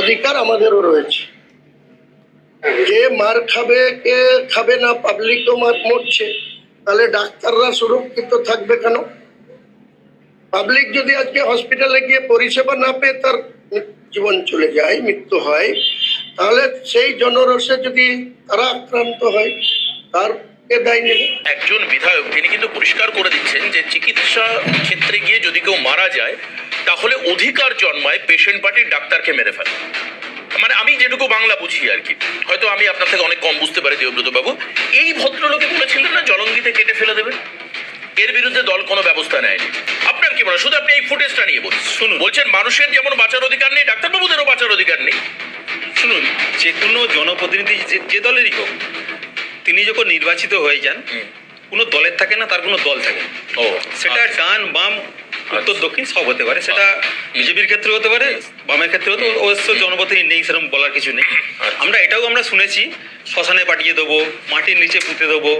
অধিকার আমাদেরও রয়েছে। কে মার খাবে, কে খাবে না পাবলিক তো মার মরছে। তাহলে ডাক্তাররা সুরক্ষিত থাকবে কেন? পাবলিক যদি আজকে হসপিটালে গিয়ে পরিষেবা না পেয়ে তার জীবন চলে যায়, মৃত্যু হয়, তাহলে সেই জনরসে যদি তারা আক্রান্ত হয়, তার একজন বিধায়ক, তিনি কিন্তু পরিষ্কার করে দিচ্ছেন যে চিকিৎসা ক্ষেত্রে গিয়ে যদি কেউ মারা যায় তাহলে অধিকার জন্মায় পেশেন্ট পার্টির ডাক্তারকে মেরে ফেলে মানে আমি যেটুকু বাংলা বুঝি আর কি হয়তো আমি আপনার থেকে অনেক কম বুঝতে পারি দেবব্রত বাবু এই ভদ্রলোকে বলেছিলেন না জলঙ্গিতে কেটে ফেলে দেবেন এর বিরুদ্ধে দল কোনো ব্যবস্থা নেয়নি আপনার কি মনে হয়? শুধু আপনি এই ফুটেজটা নিয়ে বলুন শুনুন বলছেন মানুষের যেমন বাঁচার অধিকার নেই ডাক্তারবাবুদেরও বাঁচার অধিকার নেই শুনুন যে কোনো জনপ্রতিনিধি যে দলেরই হোক তিনি যখন নির্বাচিত হয়ে যান। কোনো দলের থাকে না তার কোনো দল থাকে। ও সেটা আচ্ছা। ডান বাম উত্তর দক্ষিণ সব হতে পারে সেটা বিজেপির ক্ষেত্রে হতে পারে বামের ক্ষেত্রে হতে অবশ্য জনপথেই নেই সেরকম বলার কিছু নেই। আমরা এটাও আমরা শুনেছি শ্মশানে পাঠিয়ে দেবো মাটির নিচে পুঁতে দেবো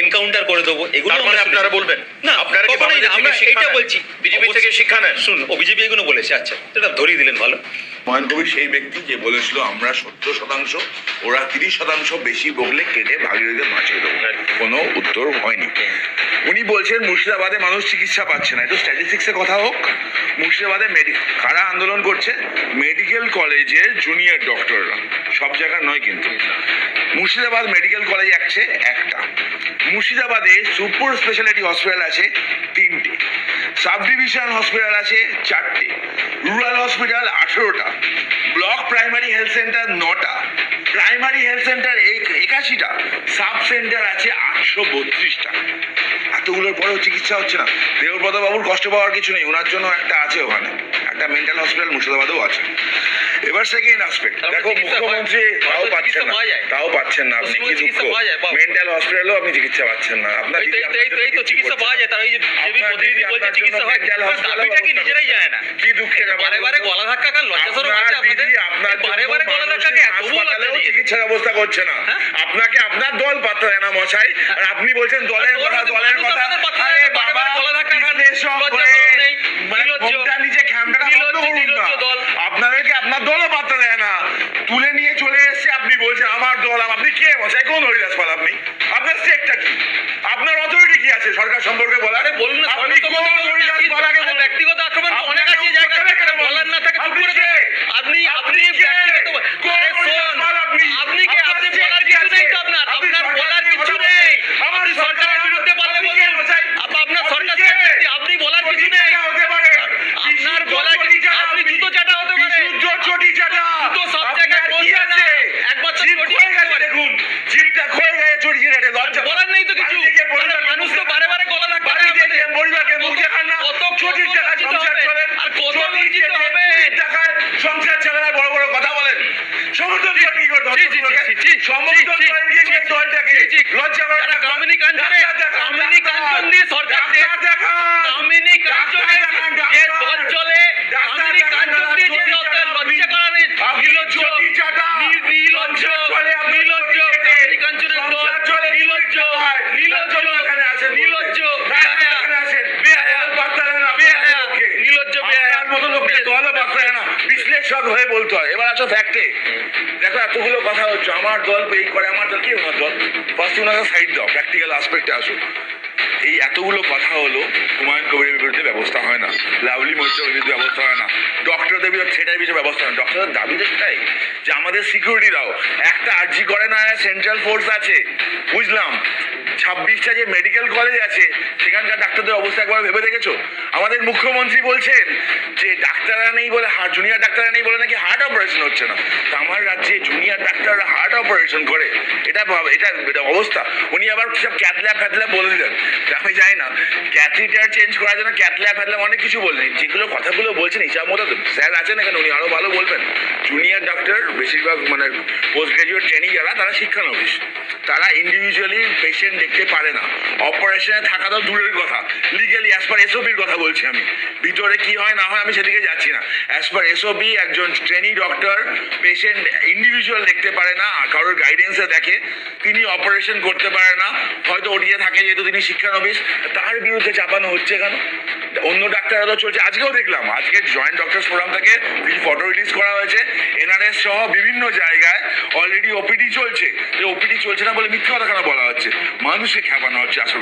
এনকাউন্টার করে দেবো এগুলো মানে আপনারা বলবেন না আপনারা কখনোই না, আমরা এইটা বলছি বিজেপি থেকে শিক্ষা নেন? শুনুন ও বিজেপি এগুলো বলেছে আচ্ছা সেটা ধরিয়ে দিলেন ভালো হুমায়ুন কবির সেই ব্যক্তি যে বলেছিল আমরা সত্তর শতাংশ ওরা তিরিশ শতাংশ বেশি বকলে কেটে ভাগীরথীতে বাঁচিয়ে দেবো। কোনো উত্তর হয়নি। উনি বলছেন মুর্শিদাবাদে মানুষ চিকিৎসা পাচ্ছে না। একটু স্ট্যাটিস্টিক্সের কথা হোক। মুর্শিদাবাদে মেডি কারা আন্দোলন করছে? মেডিকেল কলেজের জুনিয়র ডক্টররা সব জায়গায় নয় কিন্তু। মুর্শিদাবাদ মেডিকেল কলেজ আছে একটা মুর্শিদাবাদে সুপার স্পেশালিটি হসপিটাল আছে তিনটে। সাব ডিভিশন হসপিটাল আছে চারটে। রুরাল হসপিটাল আঠেরোটা। ব্লক প্রাইমারি হেলথ সেন্টার নটা। প্রাইমারি হেলথ সেন্টার একাশিটা। সাব সেন্টার আছে আটশো বত্রিশটা। এতগুলোর পরেও চিকিৎসা হচ্ছে না। দেবব্রত বাবুর কষ্ট পাওয়ার কিছু নেই। ওনার জন্য একটা আছে ওখানে। একটা মেন্টাল হসপিটাল মুর্শিদাবাদেও আছে। এবার সেকেন্ড আসপেক্ট দেখো মুখ্যমন্ত্রী তাও পাচ্ছেন না। তাও পাচ্ছেন না আপনি কি দুঃখ। মেন্টাল হসপিটালেও আপনি চিকিৎসা পাচ্ছেন না। আপনার চিকিৎসা পাওয়া যায় তারা ওই যে প্রতিনিধি বলছে চিকিৎসা হয় দাবিটা কি নিজেরাই যায় না। কি দুঃখের বারে বারে গলা ধাক্কা কার লজ্জা সরম আছে আপনাদের? আপনার বারে বারে গলা ধাক্কা কে তবুও লজ্জা চিকিৎসা ব্যবস্থা করছে না। হ্যাঁ? আপনাকে আপনার দল পাত্তা দেয় না মশাই। আর আপনি বলছেন দলের কথা দল দলের কথা আপনাদের পাত্তা আরে দেয় না, বারে বাবা বারে গলা ধাক্কা খান, বিশ্লেষক লজ্জা হয়ে সরম নেই, মানে নির্লজ্জ। ঘোমটার নিচে খ্যামটাটা বন্ধ নির্লজ্জ, করুন না নির্লজ্জ দল। আপনাদেরকে আপনার দলও পাত্তা দেয় না তুলে নিয়ে চলে এসেছে আপনি বলছেন আমার দল আপনি কে? বসে কোন হরিদাস পাল আপনি? আপনার স্টেটটা কি? আপনার অথরিটি কি আছে সরকার সম্পর্কে বলার? আরে বলুন না আপনি কোন হরিদাস পাল আগে। ব্যক্তিগত আক্রমণ অনেক আপনাকে আছে এই জায়গায়, উত্তর দেবে কেন বলার না থাকে চুপ আপনি করে কে? থাকেন। আপনি আপনি কে? ব্যক্তিগত কোন আরে হরিদাস শোন পাল আপনি? আপনি কে আপনার আপনি state বলার কি কিছু আছে? নেই তো আপনার আপনি আপনার সরকারের বলার কথা কিছু বলছেন। নেই আমার আপনি সরকারের বিরুদ্ধে বলতে আপনি কে বলুন মশাই? আপ- আপনার আপনি সরকার কে? আপনি বলার কিছু চটি নেই চাটা হতে পারে। আপনার বিশুদ্ধ বলার চটি চাটা আপনি জুতো চাটা হতে পারে বিশুদ্ধ চটি চাটা। জুতো সব আপনার জায়গায় কি বলছে না। আছে? একবার তো জিভ চটি ক্ষয়ে গেছে হতে পারে। দেখুন। জিভটা ক্ষয়ে গেছে চটি চাটাতে, লজ্জা বলার নেই তো কিছু মানুষ তো বারে বারে গলা ধাক্কা পরিবারকে মুখ দেখান না। কত চটির টাকা সংসার। চলে। আর কত হবেন। চটির টাকায় সংসার চলে না বড় বড় কথা বলেন। সমর্থন করেন কি করে সমর্থন করেন কি করে দলটাকে? লজ্জা করে যারা না? কামিনী কাঞ্চনে ডাক্তার দেখান, কামিনী ডাক্তার। কাঞ্চন দিয়ে সরকার ডাক্তার দেখান। কামিনী কাঞ্চনে ডাক্তার দেখান, যে ডাক্তার। দল চলে ডাক্তার কামিনী দেখান, কাঞ্চন দিয়ে যে চটি দলটা চাটা লজ্জা করানি আপনি নির্লজ্জ চটি চাটা। নি- নির্লজ্জ সংসার চলে আপনার নির্লজ্জ চটি চেটে। কামিনী কাঞ্চনের দল সংসার চলে নির্লজ্জ টাকায়। নির্লজ্জ ডাক্তার এখানে আসেন বলতে। নির্লজ্জ ডাক্তার বেহায়া এখানে আসেন। বেহায়া পাত্তা দেন না, বেহায়া লোককে। নির্লজ্জ বেহায়া আপনার মতো লোককে দলও পাত্তা দেয় না। বিশ্লেষক হয়ে বলতে হয়। এবার আসো ফ্যাক্টে দেখো, এতগুলো কথা হচ্ছে। আমার দল এই করে, আমার দল কি আমার দল? ফার্স্ট ওনাকে সাইড দাও প্র্যাকটিক্যাল আসপেক্টে আসো। এই এতগুলো কথা হলো, হুমায়ুন কবিরের বিরুদ্ধে ব্যবস্থা হয় না। লাভলি মৈত্রের বিরুদ্ধে ব্যবস্থা হয় না। ডক্টরদের বিরুদ্ধে, সেটার বিষয়ে ব্যবস্থা হয় না। ডক্টরদের দাবি সেটাই, যে আমাদের সিকিউরিটি দাও। একটা আর্জি করে না সেন্ট্রাল ফোর্স আছে। বুঝলাম। ছাব্বিশটা যে মেডিকেল কলেজ আছে সেখানকার ডাক্তারদের অবস্থা একবার ভেবে দেখেছ? আমাদের মুখ্যমন্ত্রী বলছেন যে ডাক্তাররা নেই বলে হার্ট জুনিয়র ডাক্তাররা নেই বলে নাকি হার্ট অপারেশন হচ্ছে না। তা আমার রাজ্যে জুনিয়র ডাক্তাররা হার্ট অপারেশন করে। এটা এটা এটা অবস্থা। উনি আবার সব ক্যাথল্যাব ফ্যাথল্যাব বলে দিলেন। আমি জানি না। ক্যাথিটার চেঞ্জ করার জন্য ক্যাথল্যাব ফ্যাথল্যাব অনেক কিছু বললেন যেগুলো কথাগুলো বলছেন, হিসাব মতো স্যার আছেন এখানে, উনি আরও ভালো বলবেন। জুনিয়র ডাক্তার বেশিরভাগ মানে পোস্ট গ্রাজুয়েট ট্রেনিং যারা, তারা শিক্ষানবিশ। তারা ইন্ডিভিজুয়ালি পেশেন্ট দেখতে পারে না। অপারেশনে থাকা তো দূরের কথা। লিগালি অ্যাজ পার এসওপির কথা বলছি আমি। ভিতরে কি হয়, না হয় আমি সেদিকে যাচ্ছি না। অ্যাজ পার এসওপি একজন ট্রেনিং ডক্টর পেশেন্ট ইন্ডিভিজুয়াল দেখতে পারে না কারোর গাইডেন্সে দেখে তিনি অপারেশন করতে পারে না। হয়তো ওটিতে থাকে, যেহেতু তিনি শিক্ষানবিশ, তার বিরুদ্ধে চাপানো হচ্ছে কেন? অন্য ডাক্তাররা চলছে। আজকেও দেখলাম, আজকে জয়েন্ট ডক্টর ফোরাম থেকে কিছু ফটো রিলিজ করা হয়েছে। এনআরএস সহ বিভিন্ন জায়গায় অলরেডি ওপিডি চলছে। ওপিডি চলছে না বলে মিথ্যা কথা কেন বলা হচ্ছে? মানুষকে খেপানো হচ্ছে আসলে।